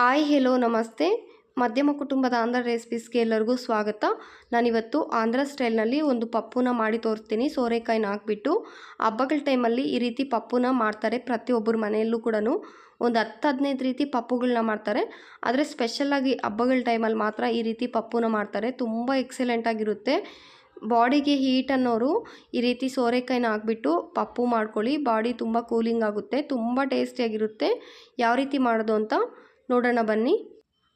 Hi hello, ನಮಸ್ತೆ. ಮಧ್ಯಮ ಕುಟುಂಬದ ಆಂಧ್ರ ರೆಸಿಪೀಸ್ಗೆ ಎಲ್ಲರಿಗೂ ಸ್ವಾಗತ. ನಾನಿವತ್ತು ಆಂಧ್ರ ಸ್ಟೈಲ್ನಲ್ಲಿ ಒಂದು ಪಪ್ಪುನ ಮಾಡಿ ತೋರಿಸ್ತೀನಿ. ಸೋರೆಕಾಯಿನ ಹಾಕ್ಬಿಟ್ಟು ಹಬ್ಬಗಳ ಟೈಮಲ್ಲಿ ಈ ರೀತಿ ಪಪ್ಪುನ ಮಾಡ್ತಾರೆ ಪ್ರತಿಯೊಬ್ಬರ ಮನೆಯಲ್ಲೂ ಕೂಡ ಒಂದು ಹತ್ತು, ಹದಿನೈದು ರೀತಿ ಪಪ್ಪುಗಳನ್ನ ಮಾಡ್ತಾರೆ. ಆದರೆ ಸ್ಪೆಷಲ್ಲಾಗಿ ಹಬ್ಬಗಳ ಟೈಮಲ್ಲಿ ಮಾತ್ರ ಈ ರೀತಿ ಪಪ್ಪುನ ಮಾಡ್ತಾರೆ. ತುಂಬ ಎಕ್ಸಲೆಂಟಾಗಿರುತ್ತೆ ಬಾಡಿಗೆ ಹೀಟ್ ಅನ್ನೋರು ಈ ರೀತಿ ಸೋರೆಕಾಯಿನ ಹಾಕ್ಬಿಟ್ಟು ಪಪ್ಪು ಮಾಡ್ಕೊಳ್ಳಿ. ಬಾಡಿ ತುಂಬ ಕೂಲಿಂಗ್ ಆಗುತ್ತೆ. ತುಂಬ ಟೇಸ್ಟಿಯಾಗಿರುತ್ತೆ ಯಾವ ರೀತಿ ಮಾಡೋದು ಅಂತ ನೋಡೋಣ ಬನ್ನಿ.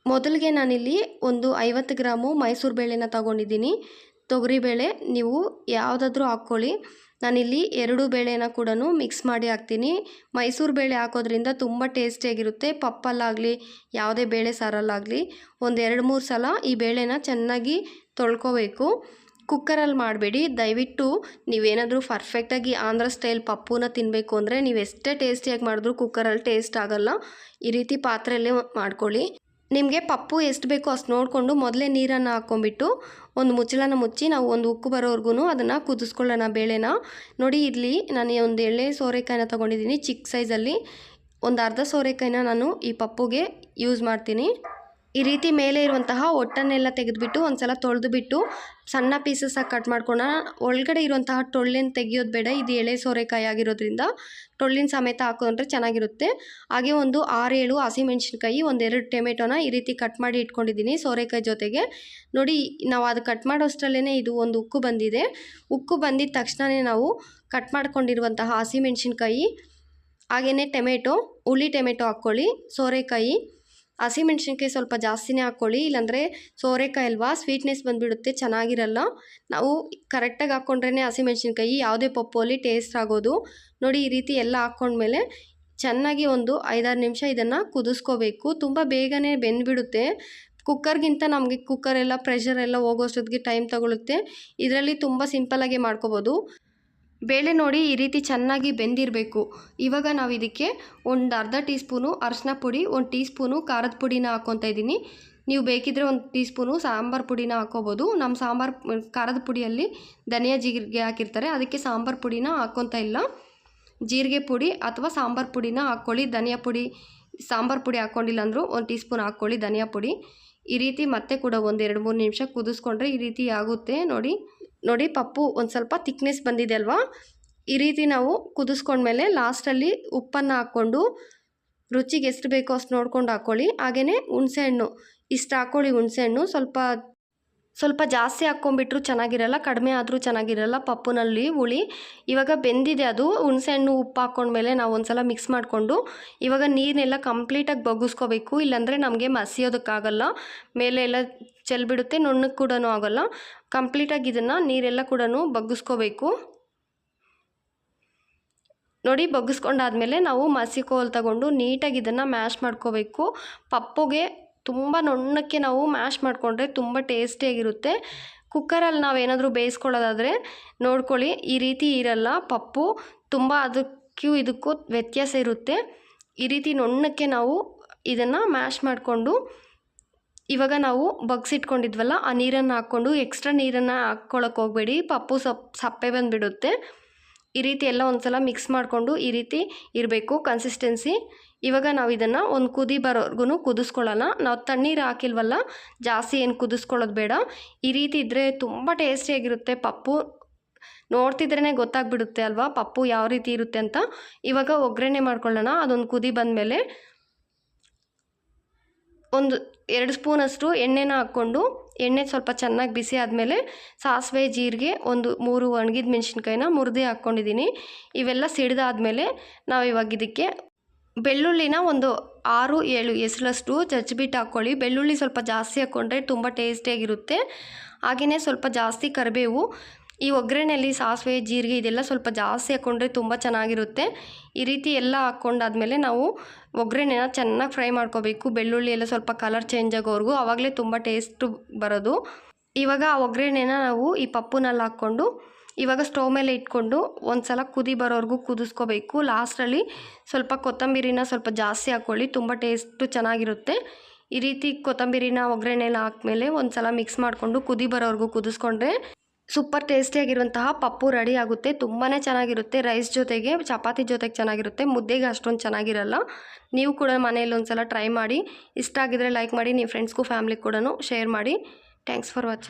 ಮೊದಲಿಗೆ ನಾನಿಲ್ಲಿ ಒಂದು ಐವತ್ತು ಗ್ರಾಮು ಮೈಸೂರು ಬೇಳೆನ ತಗೊಂಡಿದ್ದೀನಿ. ತೊಗರಿಬೇಳೆ ನೀವು ಯಾವುದಾದ್ರೂ ಹಾಕ್ಕೊಳ್ಳಿ. ನಾನಿಲ್ಲಿ ಎರಡು ಬೇಳೆನ ಕೂಡ ಮಿಕ್ಸ್ ಮಾಡಿ ಹಾಕ್ತೀನಿ. ಮೈಸೂರು ಬೇಳೆ ಹಾಕೋದ್ರಿಂದ ತುಂಬ ಟೇಸ್ಟಿಯಾಗಿರುತ್ತೆ. ಪಪ್ಪಲ್ಲಾಗಲಿ, ಯಾವುದೇ ಬೇಳೆ ಸಾರಲ್ಲಾಗಲಿ ಒಂದು ಎರಡು ಮೂರು ಸಲ ಈ ಬೇಳೆನ ಚೆನ್ನಾಗಿ ತೊಳ್ಕೊಬೇಕು. ಕುಕ್ಕರಲ್ಲಿ ಮಾಡಬೇಡಿ. ದಯವಿಟ್ಟು ನೀವೇನಾದರೂ ಪರ್ಫೆಕ್ಟಾಗಿ ಆಂಧ್ರ ಸ್ಟೈಲ್ ಪಪ್ಪುನ ತಿನ್ನಬೇಕು ಅಂದರೆ ನೀವು ಎಷ್ಟೇ ಟೇಸ್ಟಿಯಾಗಿ ಮಾಡಿದ್ರೂ ಕುಕ್ಕರಲ್ಲಿ ಟೇಸ್ಟ್ ಆಗೋಲ್ಲ. ಈ ರೀತಿ ಪಾತ್ರೆಯಲ್ಲೇ ಮಾಡ್ಕೊಳ್ಳಿ. ನಿಮಗೆ ಪಪ್ಪು ಎಷ್ಟು ಬೇಕೋ ಅಷ್ಟು ನೋಡಿಕೊಂಡು ಮೊದಲೇ ನೀರನ್ನು ಹಾಕ್ಕೊಂಬಿಟ್ಟು ಒಂದು ಮುಚ್ಚಳನ ಮುಚ್ಚಿ ನಾವು ಒಂದು ಉಕ್ಕು ಬರೋವರೆಗೂ ಅದನ್ನು ಕುದಿಸ್ಕೊಳ್ಳೋಣ ಬೇಳೆನ. ನೋಡಿ ಇಲ್ಲಿ ನಾನು ಒಂದು ಎಳೆ ಸೋರೆಕಾಯಿನ ತೊಗೊಂಡಿದ್ದೀನಿ ಚಿಕ್ಕ ಸೈಜಲ್ಲಿ ಒಂದು ಅರ್ಧ ಸೋರೆಕಾಯಿನ ನಾನು ಈ ಪಪ್ಪುಗೆ ಯೂಸ್ ಮಾಡ್ತೀನಿ. ಈ ರೀತಿ ಮೇಲೆ ಇರುವಂತಹ ಒಟ್ಟನ್ನೆಲ್ಲ ತೆಗೆದುಬಿಟ್ಟು ಒಂದು ಸಲ ತೊಳೆದು ಬಿಟ್ಟು ಸಣ್ಣ ಪೀಸಸ್ಸಾಗಿ ಕಟ್ ಮಾಡ್ಕೊಳ್ಳೋಣ ಒಳಗಡೆ ಇರುವಂತಹ ಟೊಳ್ಳಿನ ತೆಗೆಯೋದು ಬೇಡ. ಇದು ಎಳೆ ಸೋರೆಕಾಯಿ ಆಗಿರೋದ್ರಿಂದ ಟೊಳ್ಳಿನ ಸಮೇತ ಹಾಕೊಂಡ್ರೆ ಚೆನ್ನಾಗಿರುತ್ತೆ. ಹಾಗೆ ಒಂದು ಆರೇಳು ಹಸಿಮೆಣ್ಸಿನ್ಕಾಯಿ, ಒಂದೆರಡು ಟೊಮೆಟೊನ ಈ ರೀತಿ ಕಟ್ ಮಾಡಿ ಇಟ್ಕೊಂಡಿದ್ದೀನಿ ಸೋರೆಕಾಯಿ ಜೊತೆಗೆ. ನೋಡಿ, ನಾವು ಅದು ಕಟ್ ಮಾಡೋಷ್ಟರಲ್ಲೇ ಇದು ಒಂದು ಉಕ್ಕು ಬಂದಿದೆ. ಉಕ್ಕು ಬಂದಿದ ತಕ್ಷಣವೇ ನಾವು ಕಟ್ ಮಾಡ್ಕೊಂಡಿರುವಂತಹ ಹಸಿಮೆಣ್ಸಿನ್ಕಾಯಿ ಹಾಗೆಯೇ ಟೊಮೆಟೊ ಹುಳಿ ಟೊಮೆಟೊ ಹಾಕ್ಕೊಳ್ಳಿ, ಸೋರೆಕಾಯಿ. ಹಸಿಮೆಣ್ಸಿನ್ಕಾಯಿ ಸ್ವಲ್ಪ ಜಾಸ್ತಿನೇ ಹಾಕ್ಕೊಳ್ಳಿ ಇಲ್ಲಾಂದರೆ ಸೋರೆಕಾಯಿ ಅಲ್ವಾ ಸ್ವೀಟ್ನೆಸ್ ಬಂದುಬಿಡುತ್ತೆ, ಚೆನ್ನಾಗಿರಲ್ಲ. ನಾವು ಕರೆಕ್ಟಾಗಿ ಹಾಕ್ಕೊಂಡ್ರೇ ಹಸಿಮೆಣ್ಸಿನ್ಕಾಯಿ ಯಾವುದೇ ಪಪ್ಪಲ್ಲಿ ಟೇಸ್ಟ್ ಆಗೋದು. ನೋಡಿ, ಈ ರೀತಿ ಎಲ್ಲ ಹಾಕ್ಕೊಂಡ್ಮೇಲೆ ಚೆನ್ನಾಗಿ ಒಂದು ಐದಾರು ನಿಮಿಷ ಇದನ್ನು ಕುದಿಸ್ಕೋಬೇಕು. ತುಂಬ ಬೇಗನೆ ಬೆಂದ್ಬಿಡುತ್ತೆ. ಕುಕ್ಕರ್ಗಿಂತ ನಮಗೆ ಕುಕ್ಕರೆಲ್ಲ ಪ್ರೆಷರ್ ಎಲ್ಲ ಹೋಗೋಷ್ಟೊತ್ತಿಗೆ ಟೈಮ್ ತಗೊಳುತ್ತೆ. ಇದರಲ್ಲಿ ತುಂಬ ಸಿಂಪಲ್ಲಾಗಿ ಮಾಡ್ಕೋಬೋದು. ಬೇಳೆ ನೋಡಿ ಈ ರೀತಿ ಚೆನ್ನಾಗಿ ಬೆಂದಿರಬೇಕು. ಇವಾಗ ನಾವು ಇದಕ್ಕೆ ಒಂದು ಅರ್ಧ ಟೀ ಸ್ಪೂನು ಅರಶಿನ ಪುಡಿ, ಒಂದು ಟೀ ಸ್ಪೂನು ಖಾರದ ಪುಡಿನ ಹಾಕ್ಕೊತಾ ಇದ್ದೀನಿ ನೀವು ಬೇಕಿದ್ದರೆ ಒಂದು ಟೀ ಸ್ಪೂನು ಸಾಂಬಾರು ಪುಡಿನ ಹಾಕ್ಕೋಬೋದು ನಮ್ಮ ಸಾಂಬಾರು, ಖಾರದ ಪುಡಿಯಲ್ಲಿ ಧನಿಯಾ ಜೀರಿಗೆ ಹಾಕಿರ್ತಾರೆ. ಅದಕ್ಕೆ ಸಾಂಬಾರು ಪುಡಿನ ಹಾಕ್ಕೊತಾ ಇಲ್ಲ. ಜೀರಿಗೆ ಪುಡಿ ಅಥವಾ ಸಾಂಬಾರು ಪುಡಿನ ಹಾಕ್ಕೊಳ್ಳಿ ಧನಿಯಾ ಪುಡಿ, ಸಾಂಬಾರು ಪುಡಿ ಹಾಕ್ಕೊಂಡಿಲ್ಲ ಅಂದರೂ ಒಂದು ಟೀ ಸ್ಪೂನ್ ಹಾಕ್ಕೊಳ್ಳಿ ಧನಿಯಾ ಪುಡಿ. ಈ ರೀತಿ ಮತ್ತೆ ಕೂಡ ಒಂದು ಎರಡು ಮೂರು ನಿಮಿಷ ಕುದಿಸ್ಕೊಂಡ್ರೆ ಈ ರೀತಿ ಆಗುತ್ತೆ ನೋಡಿ. ನೋಡಿ ಪಪ್ಪು ಒಂದು ಸ್ವಲ್ಪ ತಿಕ್ನೆಸ್ ಬಂದಿದೆ ಅಲ್ವಾ? ಈ ರೀತಿ ನಾವು ಕುದಿಸ್ಕೊಂಡ್ಮೇಲೆ ಲಾಸ್ಟಲ್ಲಿ ಉಪ್ಪನ್ನು ಹಾಕ್ಕೊಂಡು ರುಚಿಗೆ ಎಷ್ಟು ಬೇಕೋ ಅಷ್ಟು ನೋಡ್ಕೊಂಡು ಹಾಕ್ಕೊಳ್ಳಿ ಹಾಗೆಯೇ ಹುಣಸೆಹಣ್ಣು ಇಷ್ಟು ಹಾಕ್ಕೊಳ್ಳಿ ಹುಣಸೆಹಣ್ಣು ಸ್ವಲ್ಪ ಸ್ವಲ್ಪ ಜಾಸ್ತಿ ಹಾಕ್ಕೊಂಬಿಟ್ರು ಚೆನ್ನಾಗಿರಲ್ಲ, ಕಡಿಮೆ ಆದರೂ ಚೆನ್ನಾಗಿರಲ್ಲ ಪಪ್ಪುನಲ್ಲಿ ಹುಳಿ. ಇವಾಗ ಬೆಂದಿದೆ ಅದು. ಹುಣಸೆಹಣ್ಣು ಉಪ್ಪು ಹಾಕ್ಕೊಂಡ್ಮೇಲೆ ನಾವು ಒಂದು ಸಲ ಮಿಕ್ಸ್ ಮಾಡಿಕೊಂಡು ಇವಾಗ ನೀರನ್ನೆಲ್ಲ ಕಂಪ್ಲೀಟಾಗಿ ಬಗ್ಗಿಸ್ಕೋಬೇಕು. ಇಲ್ಲಾಂದರೆ ನಮಗೆ ಮಸಿಯೋದಕ್ಕಾಗಲ್ಲ. ಮೇಲೆ ಎಲ್ಲ ಚೆಲ್ಬಿಡುತ್ತೆ ನುಣ್ಣಗೆ ಕೂಡ ಆಗೋಲ್ಲ. ಕಂಪ್ಲೀಟಾಗಿ ಇದನ್ನು ನೀರೆಲ್ಲ ಕೂಡ ಬಗ್ಗಿಸ್ಕೋಬೇಕು. ನೋಡಿ, ಬಗ್ಗಿಸ್ಕೊಂಡಾದ್ಮೇಲೆ ನಾವು ಮಸಿ ಕೋಲ್ ತಗೊಂಡು ನೀಟಾಗಿ ಇದನ್ನು ಮ್ಯಾಶ್ ಮಾಡ್ಕೋಬೇಕು. ಪಪ್ಪುಗೆ ತುಂಬ ನುಣ್ಣಕ್ಕೆ ನಾವು ಮ್ಯಾಶ್ ಮಾಡಿಕೊಂಡ್ರೆ ತುಂಬ ಟೇಸ್ಟಿಯಾಗಿರುತ್ತೆ ಕುಕ್ಕರಲ್ಲಿ ನಾವೇನಾದರೂ ಬೇಯಿಸ್ಕೊಳ್ಳೋದಾದರೆ ನೋಡ್ಕೊಳ್ಳಿ, ಈ ರೀತಿ ಇರಲ್ಲ ಪಪ್ಪು. ತುಂಬ ಅದಕ್ಕೂ ಇದಕ್ಕೂ ವ್ಯತ್ಯಾಸ ಇರುತ್ತೆ. ಈ ರೀತಿ ನುಣ್ಣಕ್ಕೆ ನಾವು ಇದನ್ನು ಮ್ಯಾಶ್ ಮಾಡಿಕೊಂಡು ಇವಾಗ ನಾವು ಬಗ್ಸಿಟ್ಕೊಂಡಿದ್ವಲ್ಲ, ಆ ನೀರನ್ನು ಹಾಕ್ಕೊಂಡು ಎಕ್ಸ್ಟ್ರಾ ನೀರನ್ನು ಹಾಕ್ಕೊಳಕ್ಕೆ ಹೋಗಬೇಡಿ. ಪಪ್ಪು ಸಪ್, ಸಪ್ಪೆ ಬಂದುಬಿಡುತ್ತೆ. ಈ ರೀತಿ ಎಲ್ಲ ಒಂದು ಸಲ ಮಿಕ್ಸ್ ಮಾಡಿಕೊಂಡು ಈ ರೀತಿ ಇರಬೇಕು ಕನ್ಸಿಸ್ಟೆನ್ಸಿ ಇವಾಗ ನಾವು ಇದನ್ನು ಒಂದು ಕುದಿ ಬರೋರ್ಗು ಕುದಿಸ್ಕೊಳ್ಳೋಣ. ನಾವು ತಣ್ಣೀರು ಹಾಕಿಲ್ವಲ್ಲ, ಜಾಸ್ತಿ ಏನು ಕುದಿಸ್ಕೊಳ್ಳೋದು ಬೇಡ. ಈ ರೀತಿ ಇದ್ದರೆ ತುಂಬ ಟೇಸ್ಟಿಯಾಗಿರುತ್ತೆ ಪಪ್ಪು. ನೋಡ್ತಿದ್ರೇ ಗೊತ್ತಾಗ್ಬಿಡುತ್ತೆ ಅಲ್ವಾ ಪಪ್ಪು ಯಾವ ರೀತಿ ಇರುತ್ತೆ ಅಂತ. ಇವಾಗ ಒಗ್ಗರಣೆ ಮಾಡ್ಕೊಳ್ಳೋಣ, ಅದೊಂದು ಕುದಿ ಬಂದಮೇಲೆ. ಒಂದು ಎರಡು ಸ್ಪೂನಷ್ಟು ಎಣ್ಣೆನ ಹಾಕ್ಕೊಂಡು ಎಣ್ಣೆ ಸ್ವಲ್ಪ ಚೆನ್ನಾಗಿ ಬಿಸಿ ಆದಮೇಲೆ ಸಾಸಿವೆ, ಜೀರಿಗೆ ಒಂದು ಮೂರು ಒಣಗಿದ ಮೆಣಸಿನ್ಕಾಯಿನ ಮುರಿದು ಹಾಕ್ಕೊಂಡಿದ್ದೀನಿ ಇವೆಲ್ಲ ಸಿಡ್ದಾದ್ಮೇಲೆ ನಾವು ಇವಾಗ ಇದಕ್ಕೆ ಬೆಳ್ಳುಳ್ಳಿನ ಒಂದು ಆರು, ಏಳು ಎಸಳಷ್ಟು ಜಜ್ಜಿಬಿಟ್ಟು ಹಾಕ್ಕೊಳ್ಳಿ ಬೆಳ್ಳುಳ್ಳಿ ಸ್ವಲ್ಪ ಜಾಸ್ತಿ ಹಾಕ್ಕೊಂಡ್ರೆ ತುಂಬ ಟೇಸ್ಟಿಯಾಗಿರುತ್ತೆ. ಹಾಗೆಯೇ ಸ್ವಲ್ಪ ಜಾಸ್ತಿ ಕರಿಬೇವು ಈ ಒಗ್ಗರಣೆಯಲ್ಲಿ ಸಾಸಿವೆ, ಜೀರಿಗೆ ಇದೆಲ್ಲ ಸ್ವಲ್ಪ ಜಾಸ್ತಿ ಹಾಕ್ಕೊಂಡ್ರೆ ತುಂಬ ಚೆನ್ನಾಗಿರುತ್ತೆ. ಈ ರೀತಿ ಎಲ್ಲ ಹಾಕ್ಕೊಂಡಾದ್ಮೇಲೆ ನಾವು ಒಗ್ಗರಣೆನ ಚೆನ್ನಾಗಿ ಫ್ರೈ ಮಾಡ್ಕೋಬೇಕು. ಬೆಳ್ಳುಳ್ಳಿ ಎಲ್ಲ ಸ್ವಲ್ಪ ಕಲರ್ ಚೇಂಜ್ ಆಗೋವರೆಗೂ ಆವಾಗಲೇ ತುಂಬ ಟೇಸ್ಟು ಬರೋದು. ಇವಾಗ ಆ ಒಗ್ಗರಣೆನ ನಾವು ಈ ಪಪ್ಪುನಲ್ಲಿ ಹಾಕ್ಕೊಂಡು, ಇವಾಗ ಸ್ಟವ್ ಮೇಲೆ ಇಟ್ಕೊಂಡು ಒಂದು ಸಲ ಕುದಿ ಬರೋವರೆಗೂ ಕುದಿಸ್ಕೋಬೇಕು. ಲಾಸ್ಟಲ್ಲಿ ಸ್ವಲ್ಪ ಕೊತ್ತಂಬರಿನ ಸ್ವಲ್ಪ ಜಾಸ್ತಿ ಹಾಕ್ಕೊಳ್ಳಿ, ತುಂಬ ಟೇಸ್ಟು ಚೆನ್ನಾಗಿರುತ್ತೆ. ಈ ರೀತಿ ಕೊತ್ತಂಬರಿನ ಒಗ್ಗರಣೆಲ್ಲ ಹಾಕ್ಮೇಲೆ ಒಂದು ಸಲ ಮಿಕ್ಸ್ ಮಾಡಿಕೊಂಡು ಕುದಿ ಬರೋವರೆಗೂ ಕುದಿಸ್ಕೊಂಡ್ರೆ ಸೂಪರ್ ಟೇಸ್ಟಿಯಾಗಿರುವಂತಹ ಪಪ್ಪು ರೆಡಿ ಆಗುತ್ತೆ. ತುಂಬಾ ಚೆನ್ನಾಗಿರುತ್ತೆ. ರೈಸ್ ಜೊತೆಗೆ ಚಪಾತಿ ಜೊತೆಗೆ ಚೆನ್ನಾಗಿರುತ್ತೆ. ಮುದ್ದೆಗೆ ಅಷ್ಟೊಂದು ಚೆನ್ನಾಗಿರಲ್ಲ. ನೀವು ಕೂಡ ಮನೆಯಲ್ಲಿ ಒಂದು ಸಲ ಟ್ರೈ ಮಾಡಿ. ಇಷ್ಟ ಆಗಿದ್ರೆ ಲೈಕ್ ಮಾಡಿ. ನಿಮ್ಮ ಫ್ರೆಂಡ್ಸ್ಗೂ ಫ್ಯಾಮ್ಲಿಗೆ ಕೂಡ ಶೇರ್ ಮಾಡಿ. Thanks for watching